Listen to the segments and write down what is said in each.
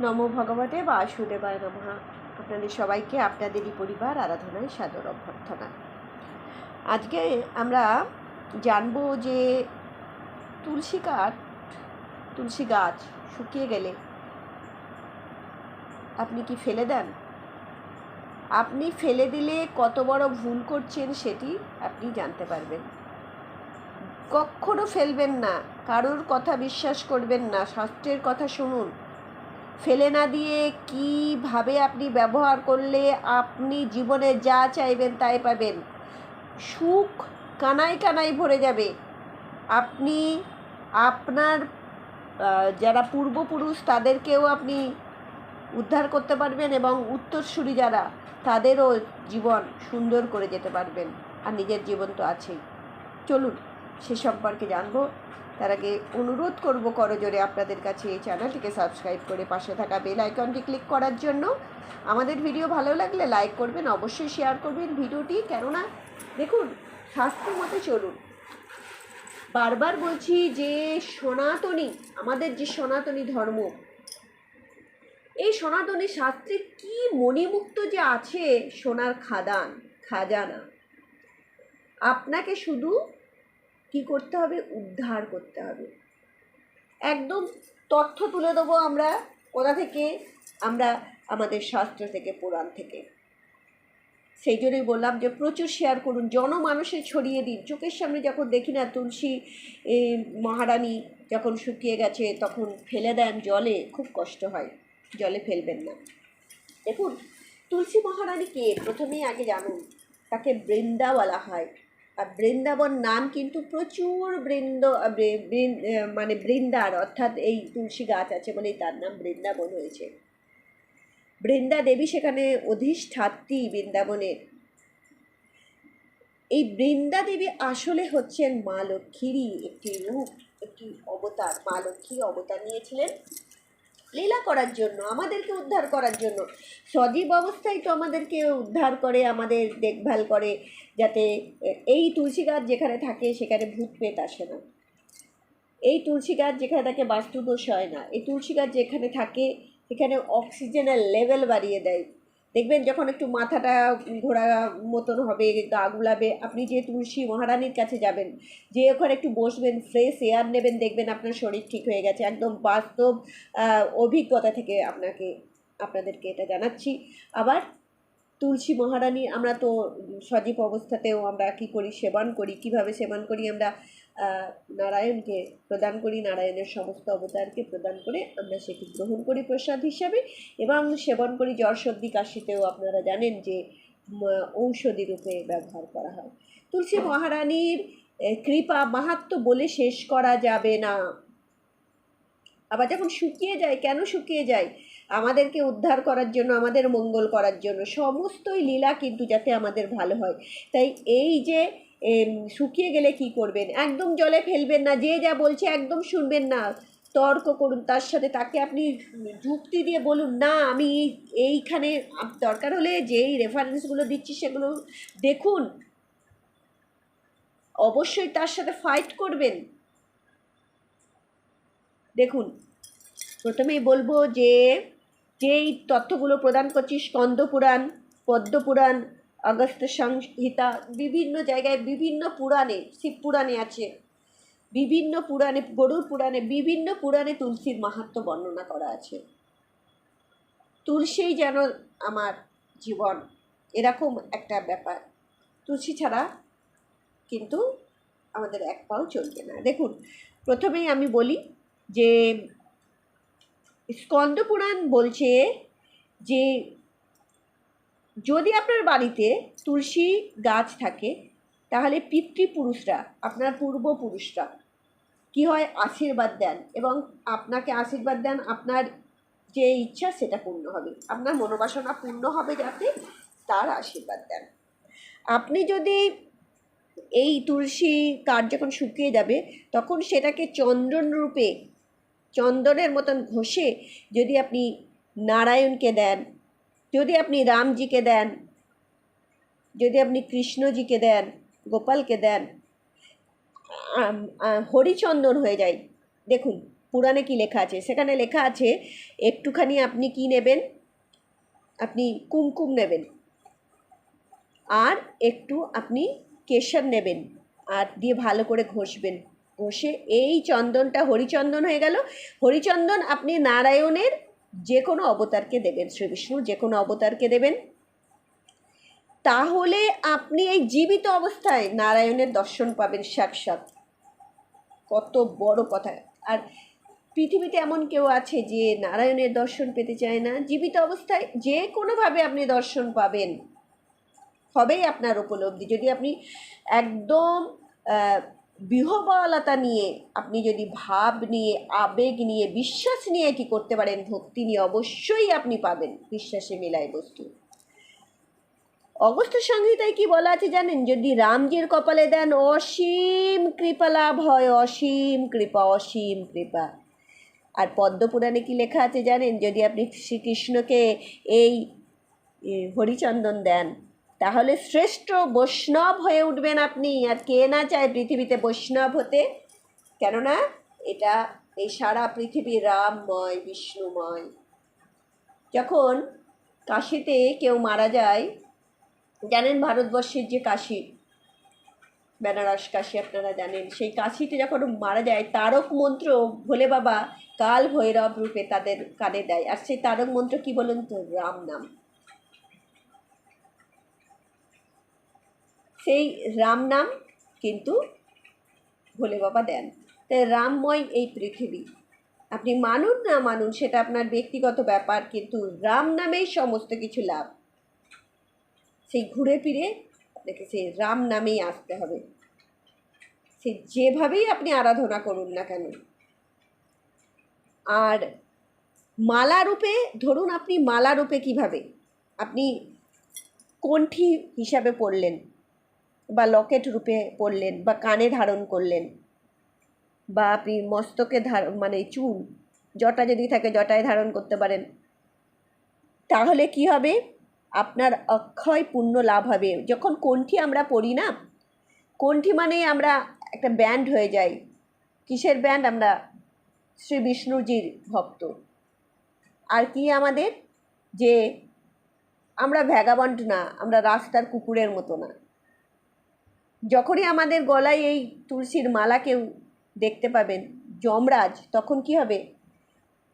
নমো ভগবতে বাসুদেবায় নমঃ। আপনাদের সবাইকে, আপনাদেরই পরিবার আরাধনায় সাদর অভ্যর্থনা। আজকে আমরা জানব যে তুলসী কাঠ, তুলসী গাছ শুকিয়ে গেলে আপনি কি ফেলে দেন? আপনি ফেলে দিলে কত বড় ভুল করছেন সেটি আপনি জানতে পারবেন। কখনো ফেলবেন না, কারোর কথা বিশ্বাস করবেন না, শাস্ত্রের কথা শুনুন। ফেলে না দিয়ে কীভাবে আপনি ব্যবহার করলে আপনি জীবনে যা চাইবেন তাই পাবেন? সুখ কানায় কানায় ভরে যাবে। আপনি, আপনার যারা পূর্বপুরুষ তাদেরকেও আপনি উদ্ধার করতে পারবেন এবং উত্তরসূরি যারা তাদেরও জীবন সুন্দর করে যেতে পারবেন। আর নিজের জীবন তো আছেই। চলুন। সে সম্পর্কে জানব। তার আগে অনুরোধ করব করজোরে আপনাদের কাছে এই চ্যানেলটিকে সাবস্ক্রাইব করে পাশে থাকা বেল আইকনটি ক্লিক করার জন্য। আমাদের ভিডিও ভালো লাগলে লাইক করবেন, অবশ্যই শেয়ার করবেন ভিডিওটি। কেননা, দেখুন, শাস্ত্র মতে চলুন। বারবার বলছি যে সনাতনী, আমাদের যে সনাতনী ধর্ম, এই সনাতনী শাস্ত্রে কি মণিমুক্ত যে আছে সোনার খাদান, খাজানা। আপনাকে শুধু কি করতে হবে? উদ্ধার করতে হবে। একদম তথ্য তুলে দেবো আমরা কোথা থেকে? আমরা আমাদের শাস্ত্র থেকে, পুরাণ থেকে। সেই জন্যই বললাম যে প্রচুর শেয়ার করুন। জনমানুষে ছড়িয়ে দিন। চোখের সামনে যখন দেখি না তুলসী মহারানী যখন শুকিয়ে গেছে, তখন ফেলে দেন জলে। খুব কষ্ট হয়। জলে ফেলবেন না। দেখুন, তুলসী মহারানী কে? প্রথমেই আগে জানুন। তাকে বৃন্দা বলা হয়। বৃন্দাবন নাম কিন্তু প্রচুর বৃন্দ মানে বৃন্দার, অর্থাৎ এই তুলসী গাছ আছে বলেই তার নাম বৃন্দাবন হয়েছে। বৃন্দা দেবী সেখানে অধিষ্ঠাত্রী বৃন্দাবনের। এই বৃন্দা দেবী আসলে হচ্ছেন মা লক্ষ্মীরই একটি রূপ, একটি অবতার। মা লক্ষ্মী অবতার নিয়েছিলেন। লীলা করার জন্য, আমাদেরকে উদ্ধার করার জন্য। সজীব অবস্থায় তো আমাদেরকে উদ্ধার করে, আমাদের দেখভাল করে, যাতে এই তুলসী গাছ যেখানে থাকে সেখানে ভূত পেত আসে না। এই তুলসী গাছ যেখানে থাকে বাস্তুদোষ হয় না। এই তুলসী গাছ যেখানে থাকে, সেখানে অক্সিজেনের লেভেল বাড়িয়ে দেয়। দেখবেন যখন একটু মাথাটা ঘোরা মতন হবে, গা গুলাবে, আপনি যে তুলসী মহারানীর কাছে যাবেন, যে ওখানে একটু বসবেন ফ্রেশ এয়ার নেবেন, দেখবেন আপনার শরীর ঠিক হয়ে গেছে। একদম বাস্তব অভিজ্ঞতা থেকে আপনাকে, আপনাদেরকে এটা জানাচ্ছি। আবার তুলসী মহারানী, আমরা তো সজীব অবস্থাতেও আমরা কি করি, সেবন করি, কীভাবে সেবন করি, আমরা নারায়ণকে প্রদান করি, নারায়ণের সমস্ত অবতারকে প্রদান করে আমরা সেটি গ্রহণ করি প্রসাদ হিসাবে এবং সেবন করি। জ্বর সর্দি কাশিতেও আপনারা জানেন যে ঔষধি রূপে ব্যবহার করা হয়। তুলসী মহারানীর কৃপা মাহাত্ম্য বলে শেষ করা যাবে না। আবার যখন শুকিয়ে যায়, কেন শুকিয়ে যায়? আমাদেরকে উদ্ধার করার জন্য, আমাদের মঙ্গল করার জন্য সমস্তই লীলা কিন্তু যাতে আমাদের ভালো হয়। তাই এই যে শুকিয়ে গেলে কি করবেন? একদম জলে ফেলবেন না, যে যা বলছে একদম শুনবেন না। তর্ক করুন, তার সাথে তাকে আপনি যুক্তি দিয়ে বলুন, না, আমি এইখানে দরকার হলে যেই রেফারেন্সগুলো দিচ্ছি সেগুলো দেখুন। অবশ্যই তার সাথে ফাইট করবেন। দেখুন, প্রথমেই বলব যে, যেই তথ্যগুলো প্রদান করছি স্কন্দ পুরাণ অগস্ত সংহিতা বিভিন্ন জায়গায় বিভিন্ন পুরাণে, শিব পুরাণে আছে। বিভিন্ন পুরাণে গরুর পুরাণে বিভিন্ন পুরাণে তুলসীর মাহাত্ম্য বর্ণনা করা আছে। তুলসী যেন আমার জীবন, এরকম একটা ব্যাপার। তুলসী ছাড়া কিন্তু আমাদের এক পাও চলবে না। দেখুন, প্রথমেই আমি বলি যে, স্কন্দ পুরাণ বলছে যে যদি আপনার বাড়িতে তুলসী গাছ থাকে, তাহলে পিতৃপুরুষরা, আপনার পূর্বপুরুষরা কি হয়? আশীর্বাদ দেন এবং আপনাকে আশীর্বাদ দেন, আপনার যে ইচ্ছা সেটা পূর্ণ হবে। আপনার মনোবাসনা পূর্ণ হবে যাতে তার আশীর্বাদ দেন। আপনি যদি এই তুলসী কাঠ যখন শুকিয়ে যাবে, তখন সেটাকে চন্দন রূপে, চন্দনের মতন ঘষে যদি আপনি নারায়ণকে দেন যদি আপনি রামজিকে দেন, যদি আপনি কৃষ্ণজিকে দেন, গোপালকে দেন হরিচন্দন হয়ে যায়। দেখুন, পুরাণে কি লেখা আছে? সেখানে লেখা আছে, একটুখানি আপনি কি নেবেন? আপনি কুমকুম নেবেন। আর একটু আপনি কেশর নেবেন। আর দিয়ে ভালো করে ঘষবেন। ঘষে এই চন্দনটা হরিচন্দন হয়ে গেল। হরিচন্দন আপনি নারায়ণের যে কোনো অবতারকে দেবেন শ্রী বিষ্ণুর যে কোনো অবতারকে দেবেন। তাহলে আপনি এই জীবিত অবস্থায় নারায়ণের দর্শন পাবেন সাক্ষাৎ। কত বড় কথা। আর পৃথিবীতে এমন কেউ আছে যে নারায়ণের দর্শন পেতে চায় না। জীবিত অবস্থায় যে কোনোভাবে আপনি দর্শন পাবেন। হবেই আপনার উপলব্ধি। যদি আপনি একদম বিহবলতা নিয়ে, আপনি যদি ভাব নিয়ে, আবেগ নিয়ে, বিশ্বাস নিয়ে কি করতে পারেন, ভক্তি নিয়ে অবশ্যই আপনি পাবেন বিশ্বাসে মেলায় বস্তু। অগস্ত্য সংহিতায় কি বলা আছে জানেন? যদি রামজির কপালে দেন অসীম কৃপা লাভ হয়, অসীম কৃপা অসীম কৃপা। আর পদ্মপুরাণে কি লেখা আছে জানেন? যদি আপনি শ্রীকৃষ্ণকে এই হরিচন্দন দেন তাহলে শ্রেষ্ঠ বৈষ্ণব হয়ে উঠবেন আপনি। আর কে না চায় পৃথিবীতে বৈষ্ণব হতে? কেননা এটা এই সারা পৃথিবী রামময়, বিষ্ণুময়। যখন কাশিতে কেউ মারা যায়, জানেন ভারতবর্ষের যে কাশি? বেনারস কাশি আপনারা জানেন। সেই কাশিতে যখন মারা যায়, তারক মন্ত্র ভোলে বাবা কাল ভৈরব রূপে তাদের কানে দেয়। আর সেই তারক মন্ত্র কি বলুন তো? রাম নাম। সেই রাম নাম কিন্তু ভোলে বাবা দেন। তাই রামময় এই পৃথিবী। আপনি মানুন না মানুন, সেটা আপনার ব্যক্তিগত ব্যাপার, কিন্তু রাম নামেই সমস্ত কিছু লাভ। সেই ঘুরে ফিরে আপনাকে সেই রাম নামেই আসতে হবে। সে যেভাবেই আপনি আরাধনা করুন না কেন, আর মালা রূপে, ধরুন আপনি মালা রূপে কীভাবে, আপনি কণ্ঠি হিসাবে পড়লেন? বা লকেট রূপে পড়লেন বা কানে ধারণ করলেন বা আপনি মস্তকে ধার মানে চুল, জটা যদি থাকে জটায় ধারণ করতে পারেন। তাহলে কি হবে? আপনার অক্ষয় পুণ্য লাভ হবে। যখন কণ্ঠি আমরা পড়ি না, কণ্ঠি মানে আমরা একটা ব্যান্ড হয়ে যাই। কিসের ব্যান্ড? আমরা শ্রী বিষ্ণুজির ভক্ত। আর কি আমাদের? যে আমরা ভ্যাগাবন্ড না, আমরা রাস্তার কুকুরের মতো না। যখনই আমাদের গলায় এই তুলসীর মালা কেউ দেখতে পাবেন, যমরাজ, তখন কি হবে?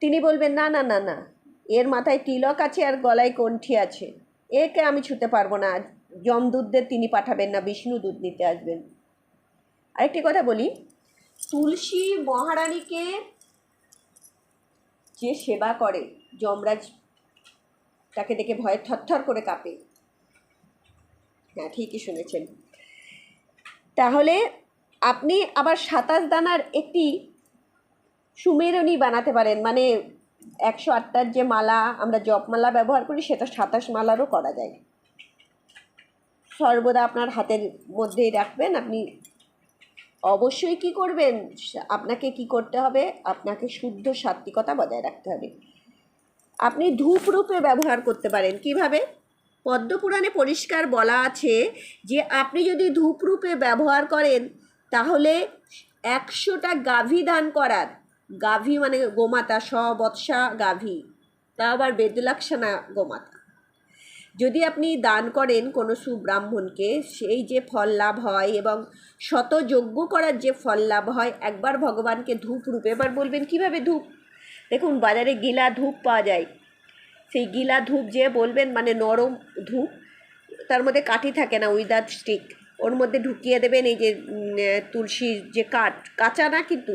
তিনি বলবেন, না না না না, এর মাথায় তিলক আছে আর গলায় কণ্ঠি আছে। একে আমি ছুতে পারব না যমদূতদের তিনি পাঠাবেন না, বিষ্ণু দুধ নিতে আসবেন। আরেকটি কথা বলি, তুলসী মহারানীকে যে সেবা করে, যমরাজ তাকে দেখে ভয়ে থরথর করে কাঁপে। হ্যাঁ ঠিকই শুনেছেন। তাহলে আপনি আবার সাতাশ দানার একটি সুমেরনি বানাতে পারেন। মানে একশো আটটার যে মালা, আমরা জপমালা ব্যবহার করি, সেটা সাতাশ মালারও করা যায়। সর্বদা আপনার হাতের মধ্যেই রাখবেন। আপনি অবশ্যই কি করবেন? আপনাকে কি করতে হবে? আপনাকে শুদ্ধ সাত্বিকতা বজায় রাখতে হবে। আপনি ধূপ রূপে ব্যবহার করতে পারেন। কীভাবে? পদ্মপুরাণে পরিষ্কার বলা আছে যে, আপনি যদি ধূপরূপে ব্যবহার করেন, তাহলে একশোটা গাভী দান করার। গাভী মানে গোমাতা সবৎসা গাভী। তা আবার বেদলাক্ষণা গোমাতা। যদি আপনি দান করেন কোনো সুব্রাহ্মণকে, সেই যে ফল লাভ হয় এবং শত যজ্ঞ করার যে ফল লাভ হয়, একবার ভগবানকে ধূপ রূপে এবার বলবেন, কীভাবে ধূপ? দেখুন, বাজারে গিলা ধূপ পাওয়া যায়। সেই গিলা ধূপ যে বলবেন মানে নরম ধূপ, তার মধ্যে কাঠি থাকে না, উইদাউট স্টিক। ওর মধ্যে ঢুকিয়ে দেবেন এই যে তুলসীর যে কাঠ, কাঁচা না কিন্তু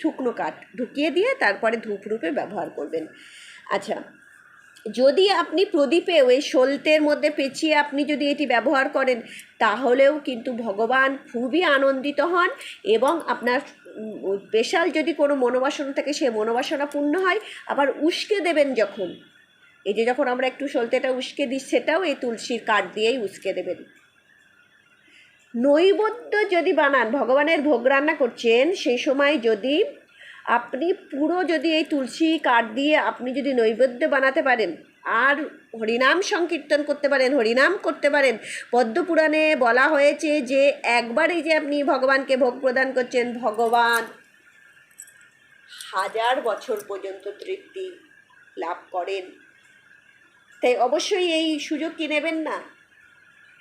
শুকনো কাঠ, ঢুকিয়ে দিয়ে তারপরে ধূপ রূপে ব্যবহার করবেন। আচ্ছা যদি আপনি প্রদীপে ওই সলতের মধ্যে পেঁচিয়ে আপনি যদি এটি ব্যবহার করেন, তাহলেও কিন্তু ভগবান খুবই আনন্দিত হন এবং আপনার স্পেশাল যদি কোনো মনোবাসনা থাকে, সে মনোবাসনা পূর্ণ হয়। আবার উস্কে দেবেন যখন এই যে যখন আমরা একটু সলতেটা উস্কে দিই, সেটাও এই তুলসীর কাঠ দিয়েই উস্কে দেবেন। নৈবদ্য যদি বানান, ভগবানের ভোগ রান্না করছেন, সেই সময় যদি আপনি পুরো যদি এই তুলসী কাঠ দিয়ে আপনি যদি নৈবেদ্য বানাতে পারেন, আর হরিনাম সংকীর্তন করতে পারেন, হরিনাম করতে পারেন, পদ্মপুরাণে বলা হয়েছে যে একবারই যে আপনি ভগবানকে ভোগ প্রদান করছেন, ভগবান হাজার বছর পর্যন্ত তৃপ্তি লাভ করেন। তাই অবশ্যই এই সুযোগ কি নেবেন না।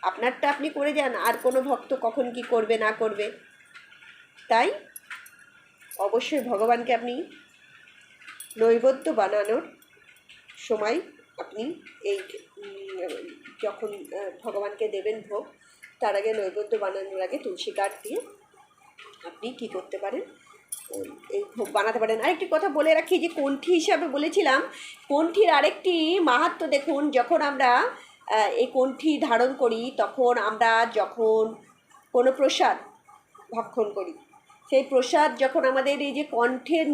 আপনারটা আপনি করে যান, আর কোনো ভক্ত কখন কি করবে, না করবে। তাই অবশ্যই ভগবানকে আপনি নৈবেদ্য বানানোর সময় আপনি এই যখন ভগবানকে দেবেন ভোগ, তার আগে নৈবেদ্য বানানোর আগে তুলসী কাঠ দিয়ে আপনি কি করতে পারেন? বানাতে পারেন। আরেকটি কথা বলে রাখি, যে কণ্ঠী হিসাবে বলেছিলাম, কণ্ঠীর আরেকটি মাহাত্ম দেখুন, যখন আমরা এই কণ্ঠী ধারণ করি, তখন আমরা যখন কোনো প্রসাদ ভক্ষণ করি, সেই প্রসাদ যখন আমাদের এই যে কণ্ঠের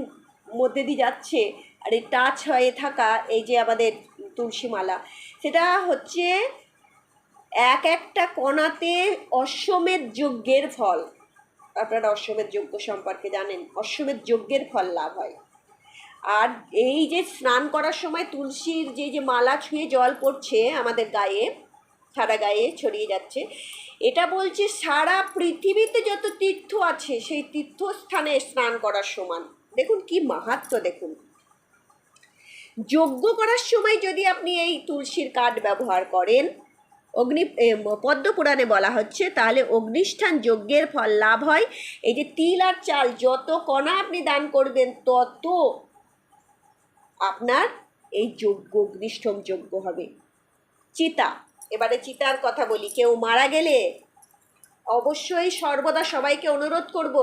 মধ্যে দিয়ে যাচ্ছে, আর এই টাচ হয়ে থাকা, এই যে আমাদের তুলসী মালা সেটা হচ্ছে এক একটা কণাতে অশ্বমেধ যজ্ঞের ফল। আপনারা অশ্বমেধ যজ্ঞ সম্পর্কে জানেন, অশ্বমেধ যজ্ঞের ফল লাভ হয়। আর এই যে স্নান করার সময় তুলসীর যে যে মালা ছুঁয়ে জল পড়ছে আমাদের গায়ে, সারা গায়ে ছড়িয়ে যাচ্ছে, এটা বলছে সারা পৃথিবীতে যত তীর্থ আছে, সেই তীর্থস্থানে স্নান করার সমান। দেখুন কি মাহাত্ম, দেখুন। যজ্ঞ করার সময় যদি আপনি এই তুলসীর কাঠ ব্যবহার করেন অগ্নি এ, ম- পদ্মপুরাণে বলা হচ্ছে তাহলে অগ্নিষ্ঠান যজ্ঞের ফল লাভ হয়। এই যে তিল আর চাল যত কণা আপনি দান করবেন তত আপনার এই যজ্ঞ অগ্নিষ্ঠম যজ্ঞ হবে। চিতা এবারে চিতার কথা বলি কেউ মারা গেলে অবশ্যই সর্বদা সবাইকে অনুরোধ করব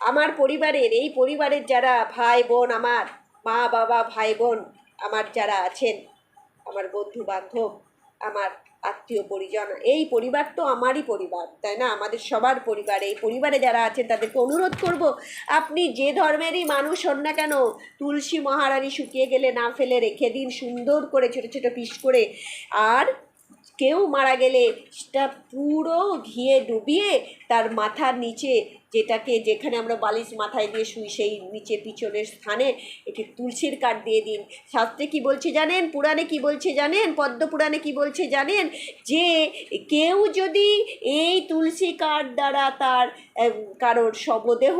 আমার পরিবারের এই পরিবারের যারা ভাই বোন আমার মা বাবা ভাই বোন আমার যারা আছেন আমার বন্ধু বান্ধব আমার আত্মীয় পরিজন, এই পরিবার তো আমারই পরিবার, তাই না? আমাদের সবার পরিবার, এই পরিবারে যারা আছেন তাদেরকে অনুরোধ করব, আপনি যে ধর্মেরই মানুষ হন না কেন, তুলসী মহারানী শুকিয়ে গেলে না ফেলে রেখে দিন, সুন্দর করে ছোটো ছোটো পিস করে, আর কেউ মারা গেলে সেটা পুরো ঘিয়ে ডুবিয়ে তার মাথার নিচে যেটাকে যেখানে আমরা বালিশ মাথায় দিয়ে শুই, সেই নিচে পিছনের স্থানে একটি তুলসীর কাঠ দিয়ে দিন। শাস্ত্রে কি বলছে জানেন? পুরাণে কি বলছে জানেন? পদ্ম পুরাণে কি বলছে জানেন? যে কেউ যদি এই তুলসী কাঠ দ্বারা তার কারোর শবদেহ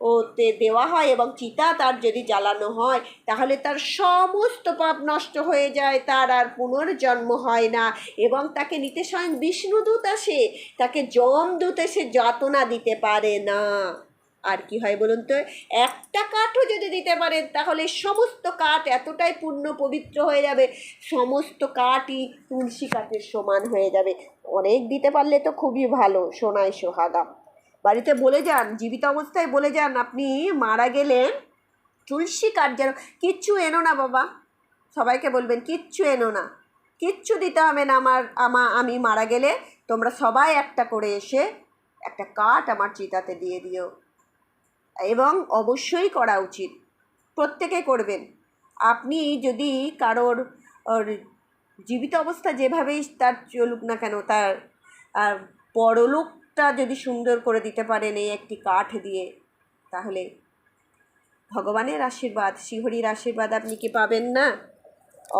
ওতে দেওয়া হয় এবং চিতা তার যদি জ্বালানো হয়, তাহলে তার সমস্ত পাপ নষ্ট হয়ে যায়, তার আর পুনর্জন্ম হয় না। এবং তাকে নিতে স্বয়ং বিষ্ণুদূত আসে, তাকে যমদূত এসে যাতনা দিতে পারে না। আর কি হয় বলুন তো? একটা কাঠও যদি দিতে পারেন, তাহলে সমস্ত কাঠ এতটাই পূর্ণ পবিত্র হয়ে যাবে, সমস্ত কাঠই তুলসী কাঠের সমান হয়ে যাবে। অনেক দিতে পারলে তো খুবই ভালো, সোনায় সোহাগা। বাড়িতে বলে যান জীবিত অবস্থায় বলে যান আপনি মারা গেলে তুলসী কাঠ যেন কিচ্ছু এনো না বাবা। সবাইকে বলবেন কিচ্ছু এনো না। কিচ্ছু দিতে হবে না আমার আমা আমি মারা গেলে। তোমরা সবাই একটা করে এসে একটা কাঠ আমার চিতাতে দিয়ে দিও। এবং অবশ্যই করা উচিত। প্রত্যেকে করবেন। আপনি যদি কারোর জীবিত অবস্থা যেভাবেই তার চলুক না কেন তার আহ, পরলোকটা যদি সুন্দর করে দিতে পারেন এই একটি কাঠ দিয়ে, তাহলে ভগবানের আশীর্বাদ শ্রীহরির আশীর্বাদ আপনি কি পাবেন না?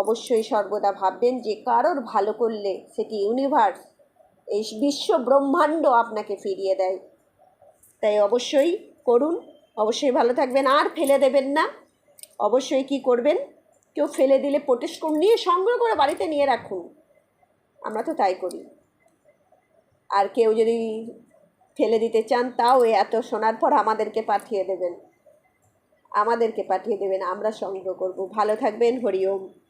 অবশ্যই সর্বদা ভাববেন যে কারোর ভালো করলে সেটি ইউনিভার্স এই বিশ্ব ব্রহ্মাণ্ড আপনাকে ফিরিয়ে দেয়। তাই অবশ্যই করুন, অবশ্যই ভালো থাকবেন, আর ফেলে দেবেন না। অবশ্যই কি করবেন? কেউ ফেলে দিলে করুন নিয়ে সংগ্রহ করে বাড়িতে নিয়ে রাখুন। আমরা তো তাই করি। আর কেউ যদি ফেলে দিতে চান, তাও এত শোনার পর আমাদেরকে পাঠিয়ে দেবেন। আমাদেরকে পাঠিয়ে দেবেন, আমরা সংগ্রহ করব। ভালো থাকবেন, হরি ওম।